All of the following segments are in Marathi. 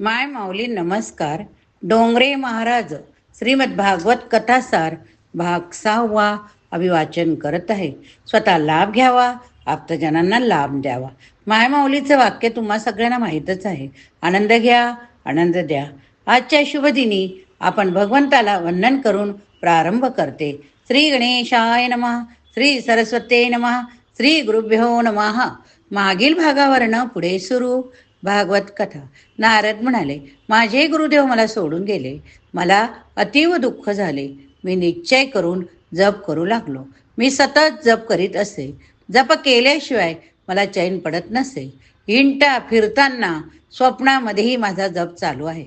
माय माऊली नमस्कार. डोंगरे महाराज श्रीमद भागवत कथासार भाग सहावा अभिवाचन करत आहे. स्वतः लाभ घ्यावा आप्तजनांना लाभ द्यावा. माय माऊलीचं वाक्य तुम्हा सगळ्यांना माहीतच आहे. आनंद घ्या आनंद द्या. आजच्या शुभदिनी आपण भगवंताला वंदन करून प्रारंभ करते. श्री गणेशाय नमः श्री सरस्वते नमः श्री गुरुभ्यो नमः. मागील भागावरनं पुढे सुरू. भागवत कथा. नारद म्हणाले माझे गुरुदेव मला सोडून गेले. मला अतीव दुःख झाले. मी निश्चय करून जप करू लागलो. मी सतत जप करीत असे. जप केल्याशिवाय मला चैन पडत नसे. हिंटा फिरताना स्वप्नामध्येही माझा जप चालू आहे.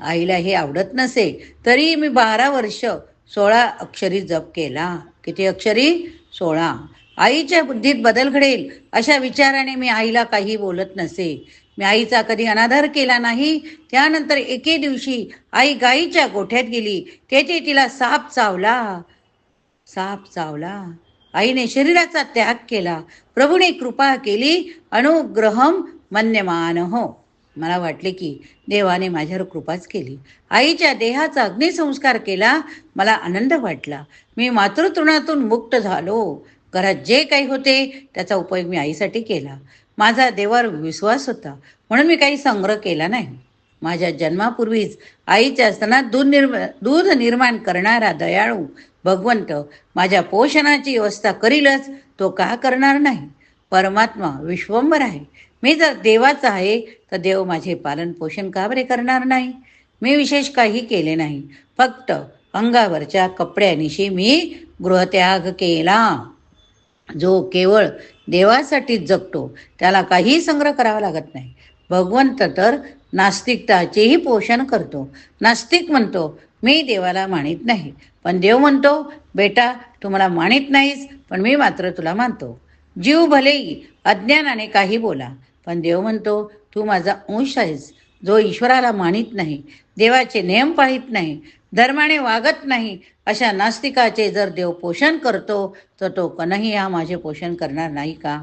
आईला हे आवडत नसे तरी मी बारा वर्ष सोळा अक्षरी जप केला. किती अक्षरी? सोळा. आईच्या बुद्धीत बदल घडेल अशा विचाराने मी आईला काही बोलत नसे. मी आईचा कधी अनादर केला नाही. त्यानंतर एके दिवशी आई गाईच्या गोठ्यात गेली. तेथे तिला साप चावला. साप चावला. आईने शरीराचा त्याग केला. प्रभूने कृपा केली. अनुग्रहम मन्यमान. हो. मला वाटले की देवाने माझ्यावर कृपाच केली. आईच्या देहाचा अग्निसंस्कार केला. मला आनंद वाटला. मी मातृतृणातून मुक्त झालो. घरात जे काही होते त्याचा उपयोग मी आईसाठी केला. माझा देवावर विश्वास होता. म्हणून मी काही संग्रह केला नाही. माझ्या जन्मापूर्वीच आईच्या स्तनात दूध निर्म दूध निर्माण करणारा दयाळू भगवंत माझ्या पोषणाची व्यवस्था करीलच तो का करणार नाही? परमात्मा विश्वंभर आहे. मी जर देवाचा आहे तर देव माझे पालन पोषण का बरे करणार नाही? मी विशेष काही केले नाही. फक्त अंगावरच्या कपड्यानिशी मी गृहत्याग केला. जो केवळ देवासाठीच जगतो त्याला काही संग्रह करावा लागत नाही. भगवंत तर नास्तिकताचेही पोषण करतो. नास्तिक म्हणतो मी देवाला मानित नाही. पण देव म्हणतो बेटा तू मला मानित नाहीस पण मी मात्र तुला मानतो. जीव भलेही अज्ञानाने काही बोला पण देव म्हणतो तू माझा अंश आहेस जो ईश्वराला मानित नाही देवाचे नियम पाळीत नाही धर्माने वागत नाही अशा नास्तिकाचे जर देव पोषण करतो तर तो कनही हा माझे पोषण करणार नाही का?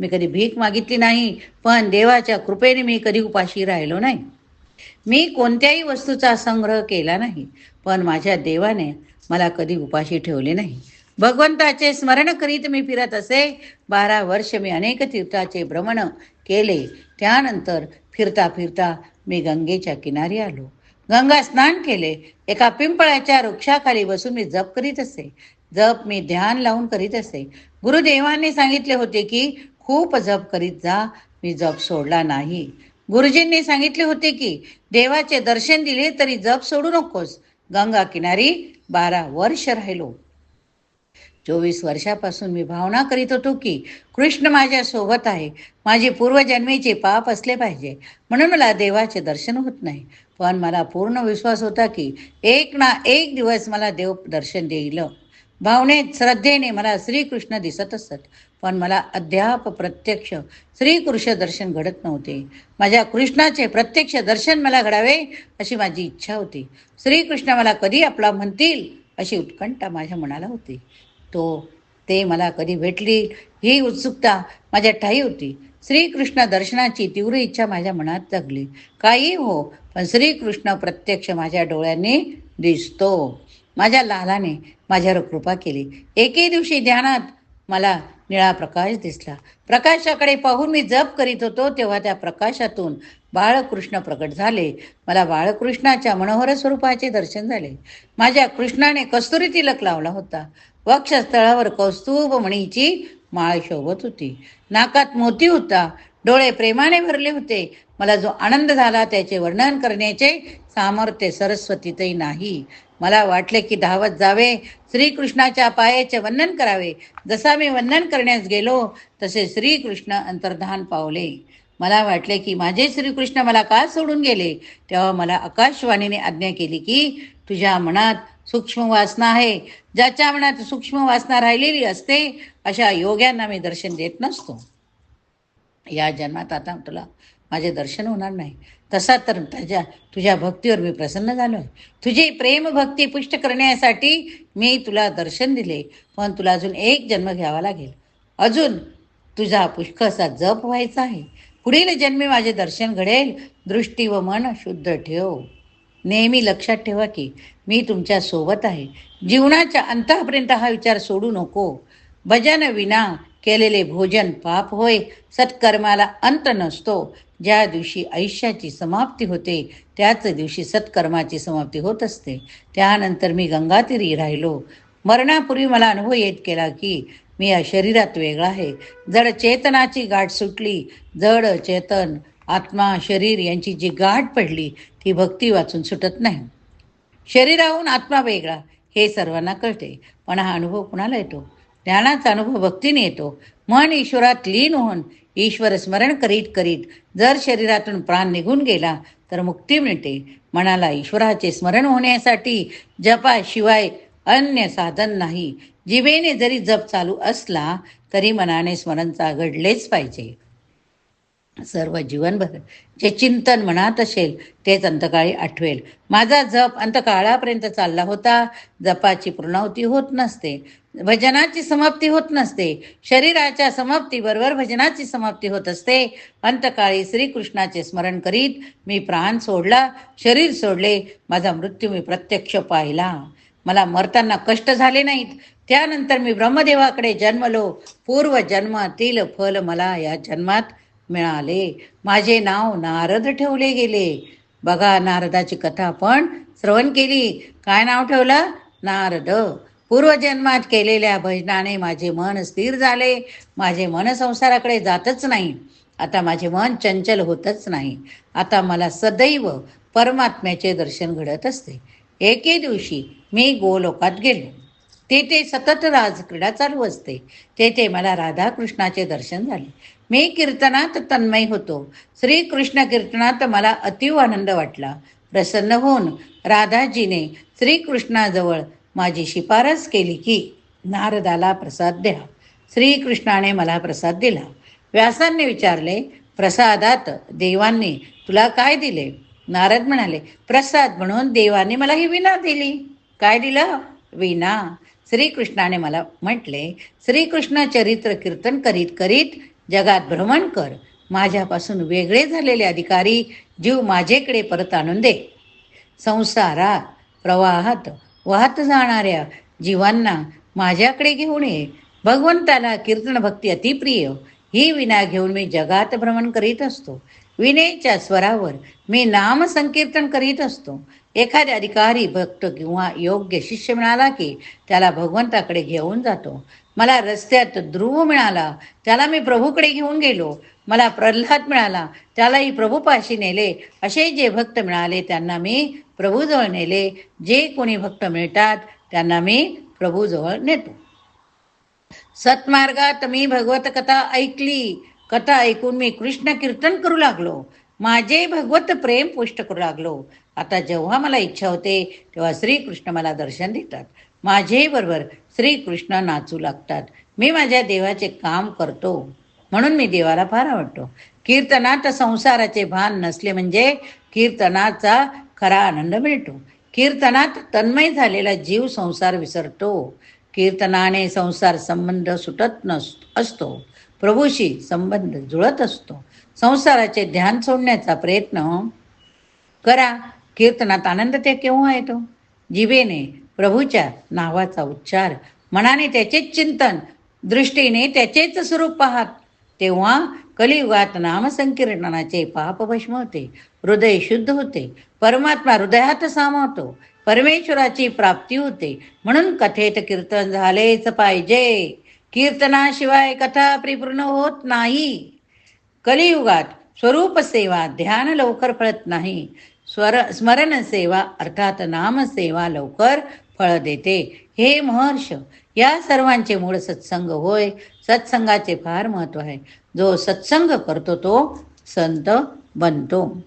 मी कधी भीक मागितली नाही पण देवाच्या कृपेने मी कधी उपाशी राहिलो नाही. मी कोणत्याही वस्तूचा संग्रह केला नाही पण माझ्या देवाने मला कधी उपाशी ठेवले नाही. भगवंताचे स्मरण करीत मी फिरत असे बारा वर्ष मी अनेक तीर्थाचे भ्रमण केले. त्यानंतर फिरता फिरता मी गंगेच्या किनारी आलो. गंगा स्नान केले एका पिंपळाच्या वृक्षाखाली बसून मी जप करीत असे. जप मी ध्यान लावून करीत असे. गुरुदेवांनी सांगितले होते की खूप जप करीत जा मी जप सोडला नाही. गुरुजींनी सांगितले होते की देवाचे दर्शन दिले तरी जप सोडू नकोस. गंगा किनारी बारा वर्ष राहिलो. चोवीस वर्षापासून मी भावना करीत होतो की कृष्ण माझ्या सोबत आहे. माझे पूर्वजन्मेचे पाप असले पाहिजे. म्हणून मला देवाचे दर्शन होत नाही. पण मला पूर्ण विश्वास होता की एक ना एक दिवस मला देव दर्शन देईल. भावनेत श्रद्धेने मला श्रीकृष्ण दिसत असत. पण मला अद्याप प्रत्यक्ष श्रीकृष्ण दर्शन घडत नव्हते. माझ्या कृष्णाचे प्रत्यक्ष दर्शन मला घडावे अशी माझी इच्छा होती. श्रीकृष्ण मला कधी आपला म्हणतील अशी उत्कंठा माझ्या मनाला होती. तो. ते मला कधी भेटली ही उत्सुकता माझ्या ठाई होती. श्रीकृष्ण दर्शनाची तीव्र इच्छा माझ्या मनात जगली. काही हो पण श्रीकृष्ण प्रत्यक्ष माझ्या डोळ्यांनी दिसतो. माझ्या लालाने माझ्यावर कृपा केली. एके दिवशी ध्यानात मला निळा प्रकाश दिसला. प्रकाशाकडे पाहून मी जप करीत होतो तेव्हा त्या प्रकाशातून बाळकृष्ण प्रकट झाले. मला बाळकृष्णाच्या मनोहर स्वरूपाचे दर्शन झाले. माझ्या कृष्णाने कस्तुरी तिलक लावला होता. वक्षस्थळावर कौस्तुभमणीची माळ शोभत होती. नाकात मोती होता. डोळे प्रेमाने भरले होते. मला जो आनंद झाला त्याचे वर्णन करण्याचे सामर्थ्य सरस्वतीतही नाही. मला वाटले की धावत जावे श्रीकृष्णाच्या पायाचे वंदन करावे. जसा मी वंदन करण्यास गेलो तसे श्रीकृष्ण अंतर्धान पावले. मला वाटले की माझे श्रीकृष्ण मला का सोडून गेले? तेव्हा मला आकाशवाणीने आज्ञा केली की तुझ्या मनात सूक्ष्म वासना आहे. ज्याच्या मनात सूक्ष्म वासना राहिलेली असते अशा योग्यांना मी दर्शन देत नसतो. या जन्मात आता तुला माझे दर्शन होणार नाही. तसा तर त्याच्या तुझ्या भक्तीवर मी प्रसन्न झालो आहे तुझी प्रेम भक्ती पुष्ट करण्यासाठी मी तुला दर्शन दिले पण तुला अजून एक जन्म घ्यावा लागेल. अजून तुझा पुष्कळसा जप व्हायचा आहे. पुढील जन्मी माझे दर्शन घडेल. दृष्टी व मन शुद्ध ठेव. नेहमी लक्षात ठेवा की मी तुमच्यासोबत आहे. जीवनाच्या अंतापर्यंत हा विचार सोडू नको. भजन विना केलेले भोजन पाप होय. सत्कर्माला अंत नसतो. ज्या दिवशी आयुष्याची समाप्ती होते त्याच दिवशी सत्कर्माची समाप्ती होत असते. त्यानंतर मी गंगातीरी राहिलो. मरणापूर्वी मला अनुभव येत केला की मी या शरीरात वेगळा आहे. जड चेतनाची गाठ सुटली. जड चेतन आत्मा शरीर यांची जी गाठ पडली ती भक्ती वाचून सुटत नाही. शरीराहून आत्मा वेगळा हे सर्वांना कळते. पण हा अनुभव कुणाला येतो? ज्ञानाचा अनुभव भक्तीने येतो. मन ईश्वरात लीन होऊन ईश्वर स्मरण करीत करीत जर शरीरातून प्राण निघून गेला तर मुक्ती मिळते. मनाला ईश्वराचे स्मरण होण्यासाठी जपाशिवाय अन्य साधन नाही. जिभेने जरी जप चालू असला तरी मनाने स्मरण घडलेच पाहिजे. सर्व जीवनभर जे चिंतन मनात असेल तेच अंतकाळी आठवेल. माझा जप अंतकाळापर्यंत चालला होता. जपाची पूर्णावती होत नसते. भजनाची समाप्ती होत नसते. शरीराच्या समाप्तीबरोबर भजनाची समाप्ती होत असते. अंतकाळी श्रीकृष्णाचे स्मरण करीत मी प्राण सोडला. शरीर सोडले. माझा मृत्यू मी प्रत्यक्ष पाहिला. मला मरताना कष्ट झाले नाहीत. त्यानंतर मी ब्रह्मदेवाकडे जन्मलो. पूर्व जन्मातील फल मला या जन्मात मिळाले. माझे नाव नारद ठेवले गेले. बघा नारदाची कथा आपण श्रवण केली. काय नाव ठेवलं? नारद. पूर्वजन्मात केलेल्या भजनाने माझे मन स्थिर झाले. माझे मन संसाराकडे जातच नाही. आता माझे मन चंचल होतच नाही. आता मला सदैव परमात्म्याचे दर्शन घडत असते. एके दिवशी मी गोलोकात गेलो. तेथे सतत राजक्रीडा चालू असते. तेथे मला राधाकृष्णाचे दर्शन झाले. मी कीर्तनात तन्मय होतो. श्रीकृष्ण कीर्तनात मला अतिव आनंद वाटला. प्रसन्न होऊन राधाजीने श्रीकृष्णाजवळ माझी शिफारस केली की नारदाला प्रसाद द्या. श्रीकृष्णाने मला प्रसाद दिला. व्यासांनी विचारले प्रसादात देवांनी तुला काय दिले? नारद म्हणाले प्रसाद म्हणून देवाने मला ही विना दिली. काय दिलं? विना. श्रीकृष्णाने मला म्हटले श्रीकृष्ण चरित्र कीर्तन करीत करीत जगात भ्रमण कर. माझ्यापासून वेगळे झालेले अधिकारी जीव माझेकडे परत आणून दे. संसारात प्रवाहात वाहत जाणाऱ्या जीवांना माझ्याकडे घेऊन ये. भगवंताला कीर्तन भक्ती अतिप्रिय. ही विना घेऊन मी जगात भ्रमण करीत असतो. विनेच्या स्वरावर मी नाम संकीर्तन करीत असतो. एखाद्या अधिकारी भक्त किंवा योग्य शिष्य मिळाला की त्याला भगवंताकडे घेऊन जातो. मला रस्त्यात ध्रुव मिळाला त्याला मी प्रभूकडे घेऊन गेलो. मला प्रल्हाद मिळाला त्यालाही प्रभूपाशी नेले. असे जे भक्त मिळाले त्यांना मी प्रभूजवळ नेले. जे कोणी भक्त मिळतात त्यांना मी प्रभूजवळ नेतो. सत्मार्गात मी भगवत कथा ऐकली. कथा ऐकून मी कृष्ण कीर्तन करू लागलो. माझे भगवत प्रेम पुष्ट करू लागलो. आता जेव्हा मला इच्छा होते तेव्हा श्रीकृष्ण मला दर्शन देतात. माझे बरोबर श्रीकृष्ण नाचू लागतात. मी माझ्या देवाचे काम करतो. म्हणून मी देवाला फार आवडतो. कीर्तनात संसाराचे भान नसले म्हणजे कीर्तनाचा खरा आनंद मिळतो. कीर्तनात तन्मय झालेला जीव संसार विसरतो. कीर्तनाने संसार संबंध सुटत नस असतो. प्रभूशी संबंध जुळत असतो. संसाराचे ध्यान सोडण्याचा प्रयत्न करा. कीर्तनात आनंद ते केव्हा येतो? जिभेने प्रभूच्या नावाचा उच्चार मनाने त्याचेच चिंतन दृष्टीने त्याचेच स्वरूप पाहात तेव्हा कलियुगात नामसंकीर्तनाचे पाप भस्म होते हृदय शुद्ध होते परमात्मा हृदयात सामावतो परमेश्वराची प्राप्ती होते. म्हणून कथेत कीर्तन झालेच पाहिजे. कीर्तनाशिवाय कथा परिपूर्ण होत नाही. कलियुगात स्वरूप सेवा ध्यान लवकर फळत नाही. स्वर स्मरण सेवा अर्थात नामसेवा लवकर फळ देते. हे महर्ष या सर्वांचे मूळ सत्संग होय. सत्संगाचे फार महत्त्व आहे. जो सत्संग करतो तो संत बनतो.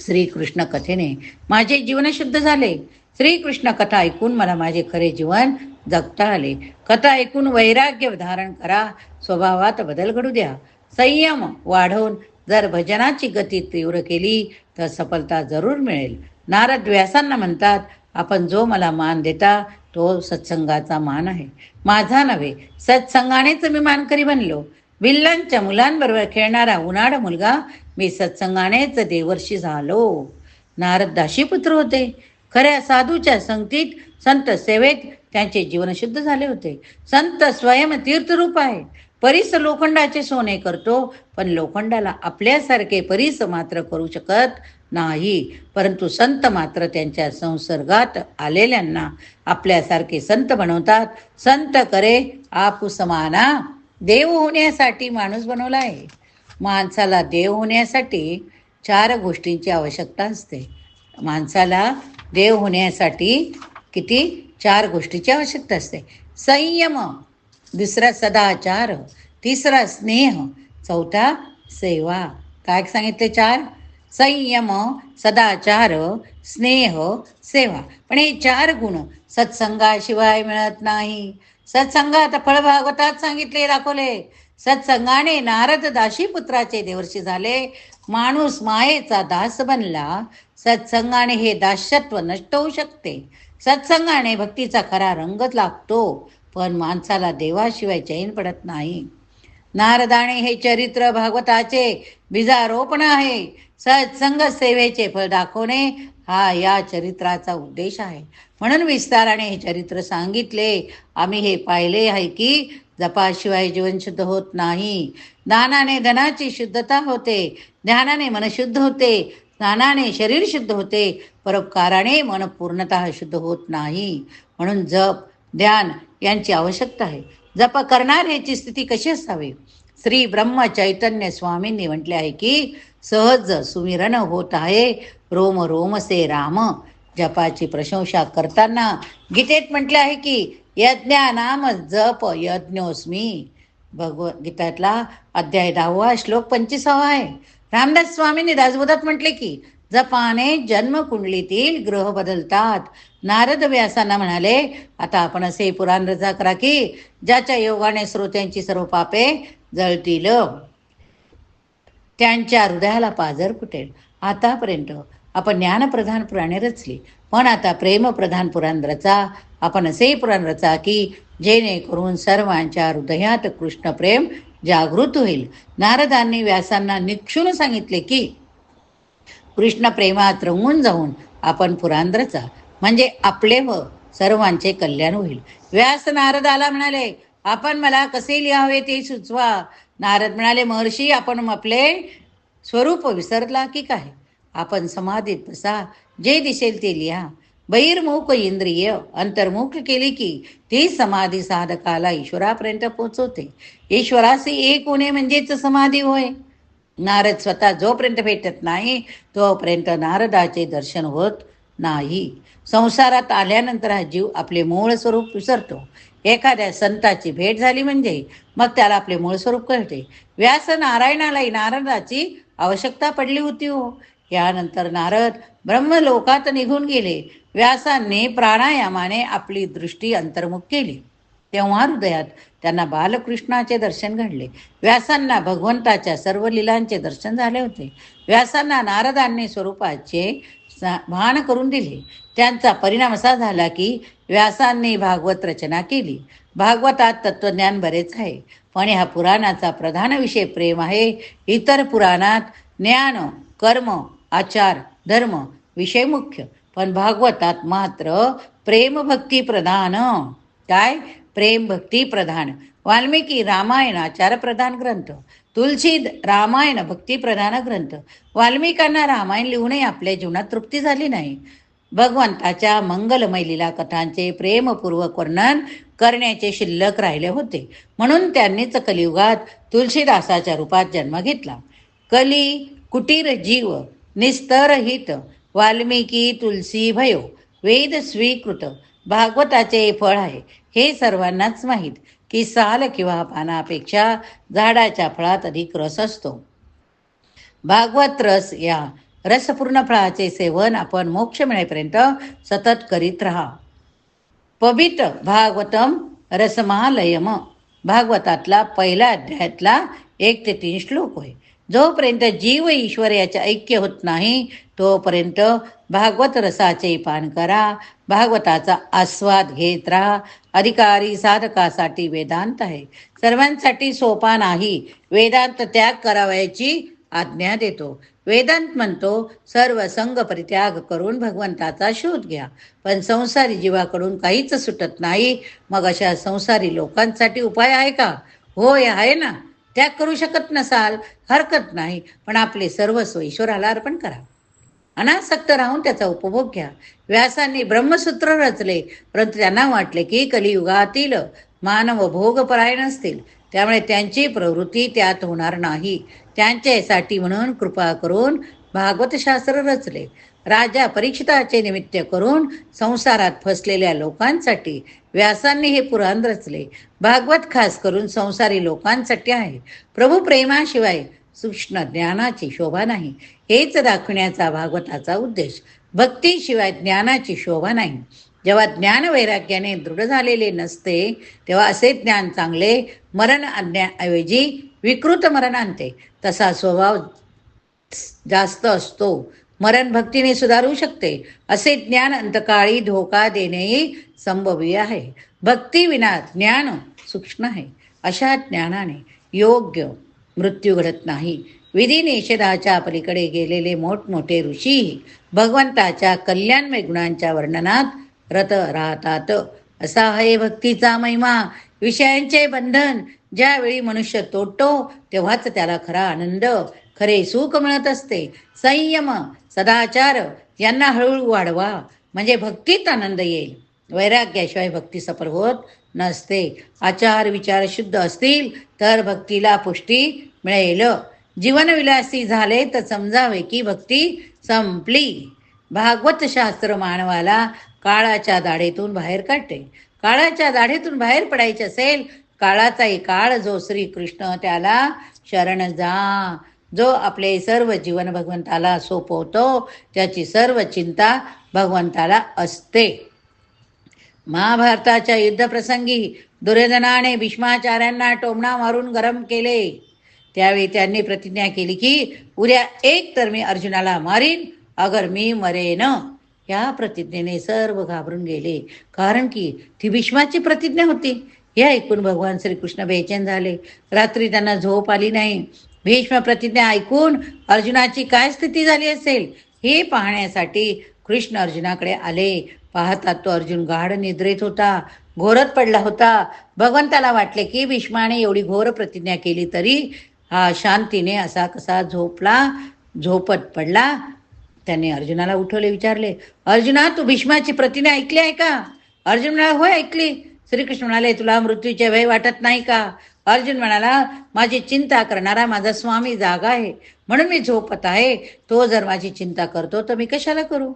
श्रीकृष्ण कथेने माझे जीवन शुद्ध झाले. श्रीकृष्ण कथा ऐकून मला माझे खरे जीवन जगता आले. कथा ऐकून वैराग्य धारण करा. स्वभावात बदल घडू द्या. संयम वाढवून जर भजनाची गती तीव्र केली तर सफलता जरूर मिळेल. नारद व्यासांना म्हणतात आपण जो मला मान देता तो सत्संगाचा मान आहे. माझा नव्हे सत्संगानेच मी मानकरी बनलो. विल्लांच्या मुलांबरोबर खेळणारा उन्हाळ मुलगा मी सत्संगानेच देवर्षी झालो. नारद दाशीपुत्र होते. खऱ्या साधूच्या संगतीत संत सेवेत त्यांचे जीवन शुद्ध झाले होते. संत स्वयं तीर्थरूप आहे. परीस लोखंडाचे सोने करतो पण लोखंडाला आपल्यासारखे परीस मात्र करू शकत नाही. परंतु संत मात्र त्यांच्या संसर्गात आलेल्यांना आपल्यासारखे संत बनवतात. संत करे आपू समाना. देव होण्यासाठी माणूस बनवला आहे. माणसाला देव होण्यासाठी चार गोष्टींची आवश्यकता असते. माणसाला देव होण्यासाठी किती? चार गोष्टीची आवश्यकता असते. संयम दुसरा सदाचार तिसरा स्नेह चौथा सेवा. काय सांगितले चार? संयम सदाचार स्नेह सेवा. पण हे चार गुण सत्संगाशिवाय मिळत नाही. सत्संगात फळभागवतात सांगितले दाखवले. सत्संगाने नारद दाशी पुत्राचे देवर्षी झाले. माणूस मायेचा दास बनला. सत्संगाने हे दास्यत्व नष्ट होऊ शकते. सत्संगाने भक्तीचा खरा रंग लागतो पण माणसाला देवाशिवाय चैन पडत नाही. नारदाणे हे चरित्र भागवताचे बीजारोपण आहे. सत्संग सेवेचे फळ दाखवणे हा या चरित्राचा उद्देश आहे. म्हणून विस्ताराने हे चरित्र सांगितले. आम्ही हे पाहिले आहे की जपाशिवाय जीवन शुद्ध होत नाही. दानाने धनाची शुद्धता होते. ध्यानाने मन शुद्ध होते. स्नानाने शरीर शुद्ध होते. परोपकाराने मन पूर्णतः शुद्ध होत नाही. म्हणून जप ध्यान यांची आवश्यकता आहे. जप करणाऱ्याची स्थिती कशी असावी? श्री ब्रह्म चैतन्य स्वामींनी म्हटले आहे की सहज सुमिरन होत आहे. रोम रोम से राम. जपाची प्रशंसा करताना गीतेत म्हटले आहे की यज्ञा नाम जप यज्ञोस्मी. भगवद्गीतातला अध्याय दहावा श्लोक पंचवीसावा आहे. रामदास स्वामींनी दासबोधात म्हटले की जपाने जन्म कुंडलीतील ग्रह बदलतात. नारद व्यासांना म्हणाले आता आपण असे पुराण रजा करा की ज्याच्या योगाने श्रोत्यांची सर्व पापे जळतील. त्यांच्या हृदयाला पाजर फुटेल. आतापर्यंत आपण ज्ञानप्रधान पुराणे रचली. पण आता प्रेमप्रधान पुराण रचा. आपण असे पुराण रचा की जेणेकरून सर्वांच्या हृदयात कृष्ण प्रेम जागृत होईल. नारदांनी व्यासांना निक्षून सांगितले की कृष्ण प्रेमात रंगून जाऊन आपण पुराण म्हणजे आपले व सर्वांचे कल्याण होईल. व्यास नारदाला म्हणाले आपण मला कसे लिहावे ते सुचवा. नारद म्हणाले महर्षी आपण आपले स्वरूप विसरला की काय? आपण समाधीत बसा. जे दिसेल ते लिहा. बहिर्मुख इंद्रिय अंतर्मुख केली की ती समाधी साधकाला ईश्वरापर्यंत पोचवते. ईश्वराशी एक होणे म्हणजेच समाधी होय. नारद स्वतः जोपर्यंत भेटत नाही तोपर्यंत नारदाचे दर्शन होत नाही. संसारात आल्यानंतर हा जीव आपले मूळ स्वरूप विसरतो. एखाद्या संताची भेट झाली म्हणजे मग त्याला आपले मूळ स्वरूप कळते. व्यास नारायणालाही नारदाची आवश्यकता पडली होती हो. यानंतर नारद ब्रह्मलोकात निघून गेले. व्यासांनी प्राणायामाने आपली दृष्टी अंतर्मुख केली. तेव्हा हृदयात त्यांना बालकृष्णाचे दर्शन घडले. व्यासांना भगवंताच्या सर्व लिलांचे दर्शन झाले होते. व्यासांना नारदांनी स्वरूपाचे भान करून दिले. त्यांचा परिणाम असा झाला की व्यासांनी भागवत रचना केली. भागवतात तत्वज्ञान बरेच आहे पण ह्या पुराणाचा प्रधान विषय प्रेम आहे. इतर पुराणात ज्ञान कर्म आचार धर्म विषय मुख्य पण भागवतात मात्र प्रेम भक्ती प्रधान. काय? प्रेम भक्ती प्रधान. वाल्मिकी रामायण आचार प्रधान ग्रंथ तुलसी रामायण भक्ती प्रधान ग्रंथ. वाल्मिकांना रामायण लिहूनही आपल्या जीवनात तृप्ती झाली नाही. भगवंताच्या मंगलमय लिला कथांचे प्रेमपूर्वक वर्णन करण्याचे शिल्लक राहिले होते. म्हणून त्यांनीच कलियुगात तुलसीदासाच्या रूपात जन्म घेतला. कली कुटीर जीव निस्तरहित वाल्मिकी तुलसी भयो वेद स्वीकृत भागवताचे फळ आहे. हे सर्वांनाच माहीत की साल किंवा पानापेक्षा झाडाच्या फळात अधिक रस असतो. भागवत रस या रसपूर्ण फळाचे सेवन आपण मोक्ष मिळेपर्यंत सतत करीत राहा. पवित्र भागवतम रसमालयम भागवतातला पहिला अध्यायातला एक ते तीन श्लोक होय. जोपर्यंत जीव ईश्वर याचे ऐक्य होत नाही तोपर्यंत भागवत रसाचे पान करा भागवताचा आस्वाद घेत राहा. अधिकारी साधकासाठी वेदांत आहे. सर्वांसाठी सोपा नाही. वेदांत त्याग करावयाची आज्ञा देतो. वेदांत म्हणतो सर्व संघ परित्याग करून भगवंताचा शोध घ्या. पण संसारी जीवाकडून काहीच सुटत नाही. मग अशा संसारी लोकांसाठी उपाय आहे का? होय आहे ना. त्याग करू शकत नसाल हरकत नाही. पण आपले सर्वस्व ईश्वराला अर्पण करा. अनासक्त राहून त्याचा उपभोग घ्या. व्यासांनी ब्रह्मसूत्र रचले परंतु त्यांना वाटले की कलियुगातील मानव भोगपरायण असतील. त्यामुळे त्यांची प्रवृत्ती त्यात होणार नाही. त्यांच्यासाठी म्हणून कृपा करून भागवत शास्त्र रचले. राजा परीक्षिताचे निमित्त करून संसारात फसलेल्या लोकांसाठी व्यासांनी हे पुराण रचले. भागवत खास करून संसारी लोकांसाठी आहे. प्रभू प्रेमाशिवाय सूक्ष्म ज्ञानाची शोभा नाही. हेच दाखवण्याचा भागवताचा उद्देश. भक्तीशिवाय ज्ञानाची शोभा नाही. जेव्हा ज्ञान वैराग्याने दृढ झालेले नसते तेव्हा असे ज्ञान चांगले मरण आणण्याऐवजी विकृत मरण आणते. तसा स्वभाव जास्त असतो. मरण भक्तीने सुधारू शकते. असे ज्ञान अंतकाळी धोका देणेही संभवी आहे. भक्तीविना ज्ञान सूक्ष्म आहे. अशा ज्ञानाने योग्य मृत्यू घडत नाही. विधी निषेधाच्या पलीकडे गेलेले मोठमोठे ऋषीही भगवंताच्या कल्याणमय गुणांच्या वर्णनात रत राहतात असा आहे भक्तीचा महिमा. विषयांचे बंधन. ज्यावेळी मनुष्य तोडतो तेव्हाच त्याला खरा आनंद. खरे सुख मिळत असते. संयम सदाचार यांना हळूहळू वाढवा. म्हणजे भक्तीत आनंद येईल. वैराग्याशिवाय भक्ती सफल होत नसते. आचार विचार शुद्ध असतील तर भक्तीला पुष्टी मिळेल. जीवनविलासी झाले तर समजावे की भक्ती संपली. भागवत शास्त्र मानवाला काळाच्या दाढेतून बाहेर काढते. काळाच्या दाढेतून बाहेर पडायचे असेल काळाचाही काळ जो श्रीकृष्ण त्याला शरण जा. जो आपले सर्व जीवन भगवंताला सोपवतो त्याची सर्व चिंता भगवंताला असते. महाभारताच्या युद्धप्रसंगी दुर्योधनाने भीष्माचार्यांना टोमणा मारून गरम केले. त्यावेळी त्यांनी प्रतिज्ञा केली की उद्या एक तर मी अर्जुनाला मारीन अगर मी मरेन. या प्रतिज्ञेने सर्व घाबरून गेले. कारण की ती भीष्माची प्रतिज्ञा होती. हे ऐकून भगवान श्रीकृष्ण बेचैन झाले. रात्री त्यांना झोप आली नाही. भीष्म प्रतिज्ञा ऐकून अर्जुनाची काय स्थिती झाली असेल? हे पाहण्यासाठी कृष्ण अर्जुनाकडे आले. पाहतात तो अर्जुन गाढ निद्रेत होता. घोरत पडला होता. भगवंताला वाटले की भीष्माने एवढी घोर प्रतिज्ञा केली तरी हा शांतीने असा कसा झोपला? झोपत पडला. त्याने अर्जुनाला उठवले विचारले अर्जुना तू भीष्माची प्रतिज्ञा ऐकली आहे का? अर्जुन म्हणाला होय ऐकली. श्रीकृष्ण म्हणाले तुला मृत्यूचे भय वाटत नाही का? अर्जुन म्हणाला माझी चिंता करणारा माझा स्वामी जागा आहे म्हणून मी झोपत आहे. तो जर माझी चिंता करतो तर मी कशाला करू?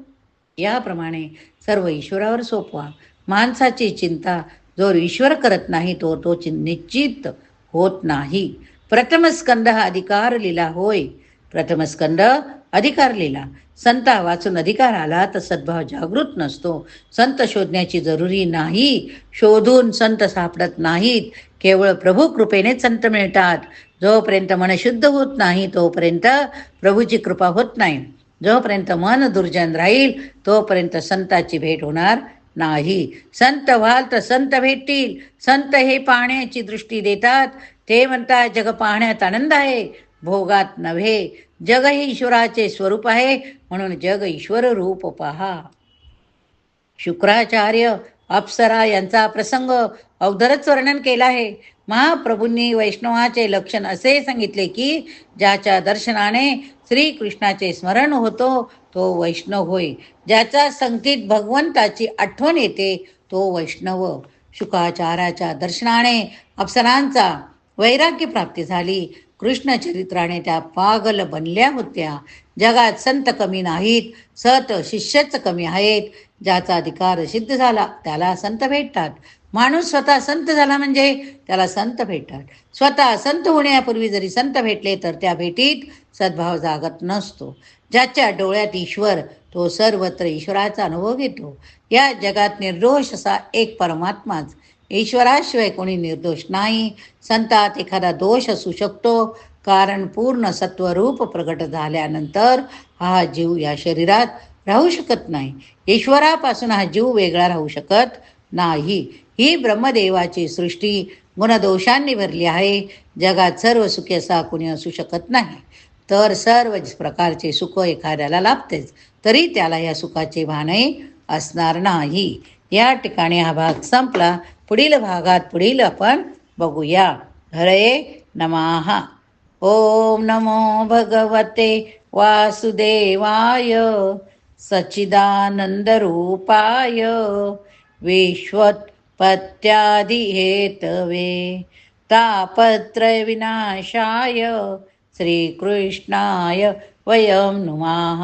याप्रमाणे सर्व ईश्वरावर सोपवा. माणसाची चिंता जो ईश्वर करत नाही तो तो चि निश्चित होत नाही. प्रथम स्कंद हा अधिकार लिला होय. प्रथम स्कंद अधिकार लिहिला. संता वाचून अधिकार आला तर सद्भाव जागृत नसतो. संत शोधण्याची जरुरी नाही. शोधून संत सापडत नाहीत. केवळ प्रभू कृपेने संत मिळतात. जोपर्यंत मन शुद्ध होत नाही तोपर्यंत प्रभूची कृपा होत नाही. जोपर्यंत मन दुर्जन राहील तोपर्यंत संताची भेट होणार नाही. संत व्हाल तर संत भेटतील. संत हे पाहण्याची दृष्टी देतात. ते म्हणतात जग पाहण्यात आनंद आहे. भोगात नव्हे. जग हे ईश्वराचे स्वरूप आहे म्हणून जग ईश्वर रूप पहा. शुक्राचार्य अप्सरा यांचा प्रसंग अवधरच वर्णन केला आहे. महाप्रभूंनी वैष्णवाचे लक्षण असे सांगितले की ज्याच्या दर्शनाने श्रीकृष्णाचे स्मरण होतो तो वैष्णव होय. ज्याचा संगीत भगवंताची आठवण येते तो वैष्णव. शुकाचाराच्या दर्शनाने अप्सरांचा वैराग्य प्राप्ती झाली. कृष्ण चरित्राने त्या पागल बनल्या होत्या. जगात संत कमी नाहीत सत शिष्यच कमी आहेत. ज्याचा अधिकार सिद्ध झाला त्याला संत भेटतात. माणूस स्वतः संत झाला म्हणजे त्याला संत भेटतात. स्वतः संत होण्यापूर्वी जरी संत भेटले तर त्या भेटीत सद्भाव जागत नसतो. ज्याच्या डोळ्यात ईश्वर तो सर्वत्र ईश्वराचा अनुभव घेतो. या जगात निर्दोष असा एक परमात्माच. ईश्वराशिवाय कोणी निर्दोष नाही. संतात एखादा दोष असू शकतो. कारण पूर्ण सत्वरूप प्रकट झाल्यानंतर हा जीव या शरीरात राहू शकत नाही. ईश्वरापासून हा जीव वेगळा राहू शकत नाही. ही ब्रह्मदेवाची सृष्टी गुणदोषांनी भरली आहे. जगात सर्व सुखी असा कुणी असू शकत नाही. तर सर्व प्रकारचे सुख एखाद्याला लाभतेच. तरी त्याला या सुखाचे भानही असणार नाही. या ठिकाणी हा भाग संपला. पुढील भागात पुढील आपण बघूया. हरे नमहा ओम नमो भगवते वासुदेवाय. सच्चिदानंदरूपाय विश्वत्पत्यादिहेतवे तापत्रयविनाशाय. श्रीकृष्णाय वयं नुमः.